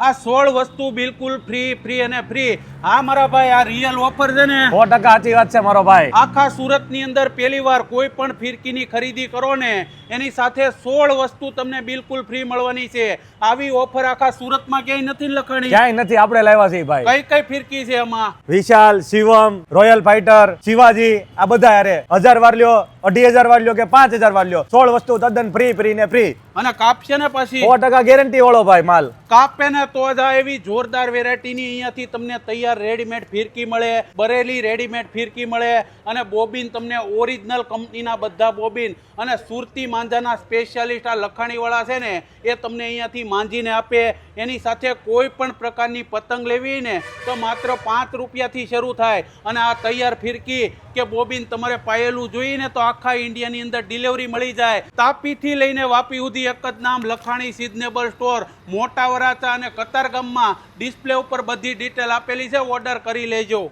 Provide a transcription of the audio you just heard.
આ સોળ વસ્તુ બિલકુલ ફ્રી ફ્રી અને ફ્રી હા મારા ભાઈ આ રિયલ ઓફર છે ને. સો ટકા સાચી વાત છે મારો ભાઈ. આખા સુરતની અંદર પહેલી વાર કોઈ પણ ફિરકીની ખરીદી કરો ને એની સાથે સોળ વસ્તુ તમને બિલકુલ ફ્રી મળવાની છે. આવી ઓફર આખા સુરતમાં ક્યાંય નથી લખાણી? ક્યાંય નથી આપણે લાવ્યા છીએ ભાઈ. કઈ કઈ ફિરકી છે એમાં વિશાલ શિવમ રોયલ ફાઈટર શિવાજી આ બધા અરે હજાર વાર લ્યો. અઢી હજાર લ્યો કે પાંચ હજાર લ્યો સોળ વસ્તુ તદ્દન ફ્રી ફ્રી ને ફ્રી અને કાપશે ને પછી? સો ટકા ગેરંટી વાળો ભાઈ માલ. કાપે ને તો જ એવી જોરદાર વેરાયટીની અહીંયાથી તમને તૈયાર રેડીમેડ ફિરકી મળે બરેલી રેડીમેડ ફિરકી મળે અને બોબિન તમને ઓરિજિનલ કંપનીના બધા બોબિન. અને સુરતી માંજાના સ્પેશિયાલિસ્ટ આ લખાણીવાળા છે ને એ તમને અહીંયાથી માંજીને આપે. એની સાથે કોઈ પણ પ્રકારની પતંગ લેવી ને તો માત્ર પાંચ રૂપિયાથી શરૂ થાય. અને આ તૈયાર ફિરકી કે બોબિન તમારે પાયેલું જોઈએ ને તો આખા ઇન્ડિયાની અંદર ડિલિવરી મળી જાય. તાપીથી લઈને વાપી સુધી એક જ નામ, લખાણી સિઝનેબલ સ્ટોર, મોટા વરાતા અને કતારગામમાં ડિસ્પ્લે ઉપર બધી ડિટેલ આપેલી છે. ઓર્ડર કરી લેજો.